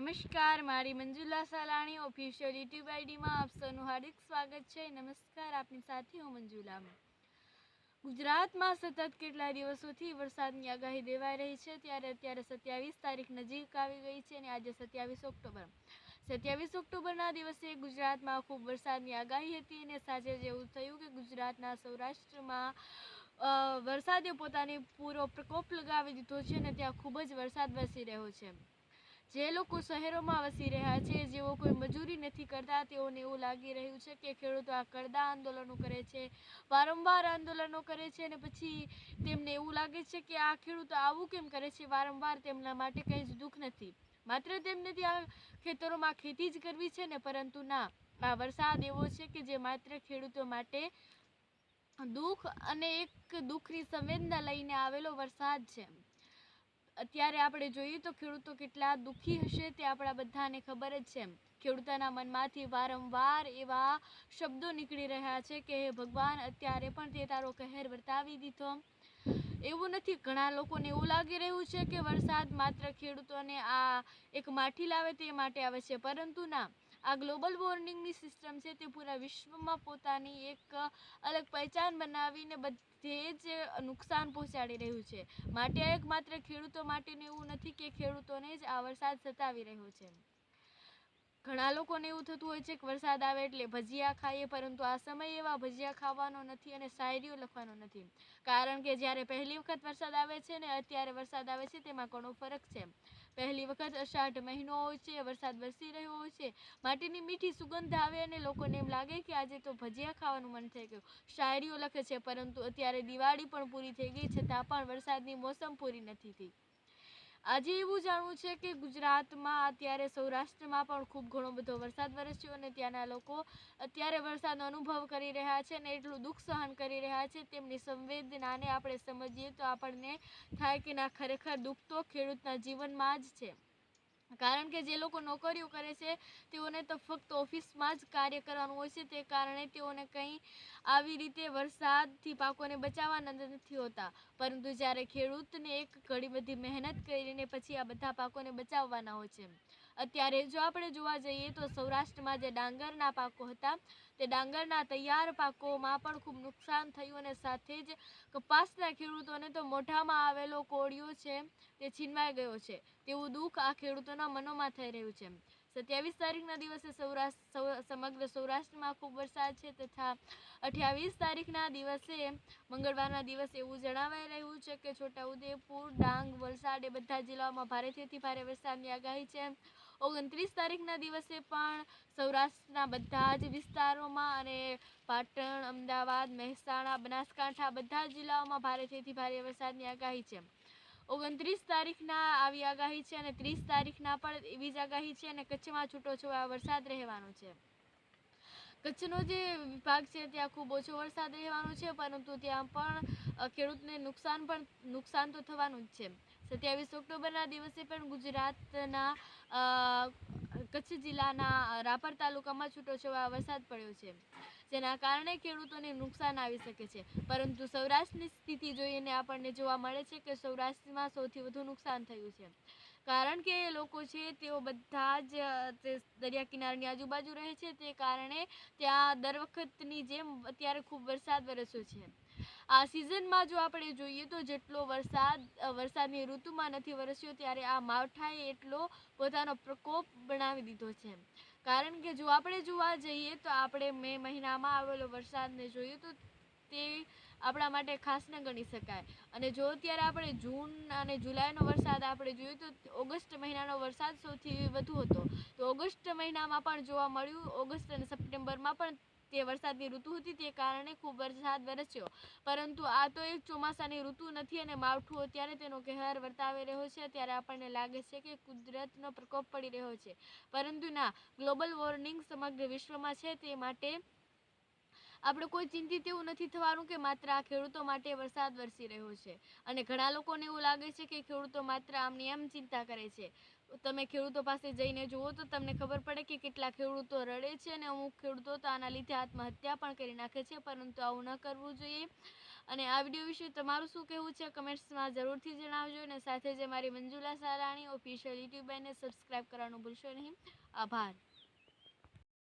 નમસ્કાર, મારી Manjula Salani official YouTube આઈડીમાં આપ સૌનું હાર્દિક સ્વાગત છે. નમસ્કાર, આપની સાથે હું મંજુલામાં. ગુજરાતમાં સતત કેટલા દિવસોથી વરસાદની આગાહી દેવાઈ રહી છે. ત્યારે અત્યારે સત્યાવીસ તારીખ નજીક આવી ગઈ છે અને આજે સત્યાવીસ ઓક્ટોબર. સત્યાવીસ ઓક્ટોબરના દિવસે ગુજરાતમાં ખૂબ વરસાદની આગાહી હતી અને સાંજે જેવું થયું કે ગુજરાતના સૌરાષ્ટ્રમાં વરસાદે પોતાની પૂરો પ્રકોપ લગાવી દીધો છે અને ત્યાં ખૂબ જ વરસાદ વરસી રહ્યો છે. જે લોકો શહેરોમાં વસી રહ્યા છે, જેઓ કોઈ મજૂરી નથી કરતા, તેઓને એવું લાગી રહ્યું છે કે ખેડૂતો આ કરદા આંદોલનો કરે છે, વારંવાર આંદોલનો કરે છે અને પછી તેમને એવું લાગે છે કે આ ખેડૂતો આવું કેમ કરે છે? વારંવાર તેમના માટે કંઈ જ દુઃખ નથી. માત્ર તેમને ત્યાં ખેતરોમાં ખેતી જ કરવી છે ને, પરંતુ ના, આ વરસાદ એવો છે કે જે માત્ર ખેડૂતો માટે દુઃખ અને એક દુઃખની સંવેદના લઈને આવેલો વરસાદ છે. અત્યારે આપણે જોઈએ તો ખેડૂતો કેટલા દુઃખી હશે તે આપણા બધાને ખબર જ છે. ખેડૂતોના મનમાંથી વારંવાર એવા શબ્દો નીકળી રહ્યા છે કે ભગવાન, અત્યારે પણ તે તારો કહેર વર્તાવી દીધો. એવું નથી. ઘણા લોકોને એવું લાગી રહ્યું છે કે વરસાદ માત્ર ખેડૂતોને આ એક માઠી લાવે તે માટે આવે છે. પરંતુ ના આ ગ્લોબલ વોર્મિંગની સિસ્ટમ છે તે પૂરા વિશ્વમાં પોતાની એક અલગ પહેચાન બનાવીને બધે જ નુકસાન પહોંચાડી રહ્યું છે. માટે એક ખેડૂતો માટેનું એવું નથી કે ખેડૂતોને જ આ વરસાદ સતાવી રહ્યો છે. ઘણા લોકોને એવું થતું હોય છે કે વરસાદ આવે એટલે ભજીયા ખાઈએ, પરંતુ આ સમય એવા ભજીયા ખાવાનો નથી અને શાયરીઓ લખવાનો નથી. કારણ કે જ્યારે પહેલી વખત વરસાદ આવે છે ને અત્યારે વરસાદ આવે છે તેમાં ઘણો ફરક છે. પહેલી વખત અષાઢ મહિનો છે, વરસાદ વરસી રહ્યો હોય છે, માટીની મીઠી સુગંધ આવે અને લોકોને એમ લાગે કે આજે તો ભજીયા ખાવાનું મન થઈ ગયું. શાયરીઓ લખે છે, પરંતુ અત્યારે દિવાળી પણ પૂરી થઈ ગઈ, છતાં પણ વરસાદની મોસમ પૂરી નથી થઈ. આજે એવું જાણવું છે કે ગુજરાતમાં અત્યારે સૌરાષ્ટ્રમાં પણ ખૂબ ઘણો બધો વરસાદ વરસ્યો અને ત્યાંના લોકો અત્યારે વરસાદનો અનુભવ કરી રહ્યા છે અને એટલું દુઃખ સહન કરી રહ્યા છે તેમની સંવેદનાને આપણે સમજીએ તો આપણને થાય કે ના ખરેખર દુઃખ તો ખેડૂતના જીવનમાં જ છે. કારણ કે જે લોકો નોકરીઓ કરે છે, તેઓને તો ફક્ત ઓફિસમાં જ કાર્ય કરવાનું હોય છે, તે કારણે તેઓને કંઈ આવી રીતે વરસાદથી પાકોને બચાવવાના નથી હોતા. પરંતુ જ્યારે ખેડૂતને એક ઘણી બધી મહેનત કરીને પછી આ બધા પાકોને બચાવવાના હોય છે. અત્યારે જો આપણે જોવા જઈએ તો સૌરાષ્ટ્રમાં જે ડાંગરના પાકો હતા, તે ડાંગરના તૈયાર પાકોમાં પણ ખૂબ નુકસાન થયું અને સાથે જ કપાસના ખેડૂતોને તો મોઢામાં આવેલો કોળિયો છે તે છીનવાઈ ગયો છે. તેવું દુઃખ આ ખેડૂતોના મનોમાં થઈ રહ્યું છે. સત્યાવીસ તારીખના દિવસે સૌરાષ્ટ્ર સમગ્ર સૌરાષ્ટ્રમાં ખૂબ વરસાદ છે તથા અઠ્યાવીસ તારીખના દિવસે, મંગળવારના દિવસે એવું જણાવાઈ રહ્યું છે કે છોટાઉદેપુર, ડાંગ, વલસાડ એ બધા જિલ્લાઓમાં ભારેથી ભારે વરસાદની આગાહી છે. ઓગણત્રીસ તારીખના દિવસે પણ સૌરાષ્ટ્રના બધા જ વિસ્તારોમાં અને પાટણ, અમદાવાદ, મહેસાણા, બનાસકાંઠા બધા જ જિલ્લાઓમાં ભારેથી ભારે વરસાદની આગાહી છે. ઓગણત્રીસ તારીખના આવી આગાહી છે અને ત્રીસ તારીખના પણ એવી જ આગાહી છે અને કચ્છમાં છૂટો છવાયો વરસાદ રહેવાનો છે. કચ્છનો જે વિભાગ છે ત્યાં ખૂબ ઓછો વરસાદ રહેવાનો છે પરંતુ ત્યાં પણ ખેડૂતને નુકસાન પણ નુકસાન તો થવાનું જ છે. સત્યાવીસ ઓક્ટોબરના દિવસે પણ ગુજરાતના કચ્છ જિલ્લાના રાપર તાલુકામાં છૂટોછવાયો વરસાદ પડ્યો છે. જેના કારણે ખેડૂતોને નુકસાન આવી શકે છે. પરંતુ સૌરાષ્ટ્રની સ્થિતિ જોઈને આપણને જોવા મળે છે કે સૌરાષ્ટ્રમાં સૌથી વધુ નુકસાન થયું છે. કારણ કે લોકો છે તેઓ બધા જ તે દરિયા કિનારાની આજુબાજુ રહે છે. તે કારણે ત્યાં દર વખતની જેમ અત્યારે ખૂબ વરસાદ વરસ્યો છે. આ સિઝનમાં જો આપણે જોઈએ તો જેટલો વરસાદ વરસાદની ઋતુમાં નથી વરસ્યો ત્યારે આ માવઠાએ એટલો પોતાનો પ્રકોપ બનાવી દીધો છે. કારણ કે જો આપણે જોવા જઈએ તો આપણે મે મહિનામાં આવેલો વરસાદને જોઈએ તો તે આપણા માટે ખાસ ન ગણી શકાય. અને જો અત્યારે આપણે જૂન અને જુલાઈનો વરસાદ આપણે જોઈએ તો ઓગસ્ટ મહિનાનો વરસાદ સૌથી વધુ હતો. તો ઓગસ્ટ મહિનામાં પણ જોવા મળ્યું, ઓગસ્ટ અને સપ્ટેમ્બરમાં પણ તે વરસાદની ઋતુ હતી તે કારણે ખૂબ વરસાદ વરસ્યો. પરંતુ આ તો એક ચોમાસાની ઋતુ નથી અને માવઠું અત્યારે તેનો કહેર વર્તાવી રહ્યો છે. ત્યારે આપણને લાગે છે કે કુદરતનો પ્રકોપ પડી રહ્યો છે. પરંતુ ના, ગ્લોબલ વોર્મિંગ સમગ્ર વિશ્વમાં છે તે માટે આપણે કોઈ ચિંતિત એવું નથી થવાનું કે માત્ર આ ખેડૂતો માટે વરસાદ વરસી રહ્યો છે. અને ઘણા લોકોને એવું લાગે છે કે ખેડૂતો માત્ર આમની એમ ચિંતા કરે છે. તમે ખેડૂતો પાસે જઈને જુઓ તો તમને ખબર પડે કે કેટલા ખેડૂતો રડે છે અને અમુક ખેડૂતો તો આના લીધે આત્મહત્યા પણ કરી નાખે છે, પરંતુ આવું ન કરવું જોઈએ. અને આ વીડિયો વિશે તમારું શું કહેવું છે, કમેન્ટ્સમાં જરૂરથી જણાવજો અને સાથે જ મારી મંજુલા સારાણી, ઓફિશિયલ યુટ્યુબ એને સબસ્ક્રાઈબ કરવાનું ભૂલશો નહીં. આભાર.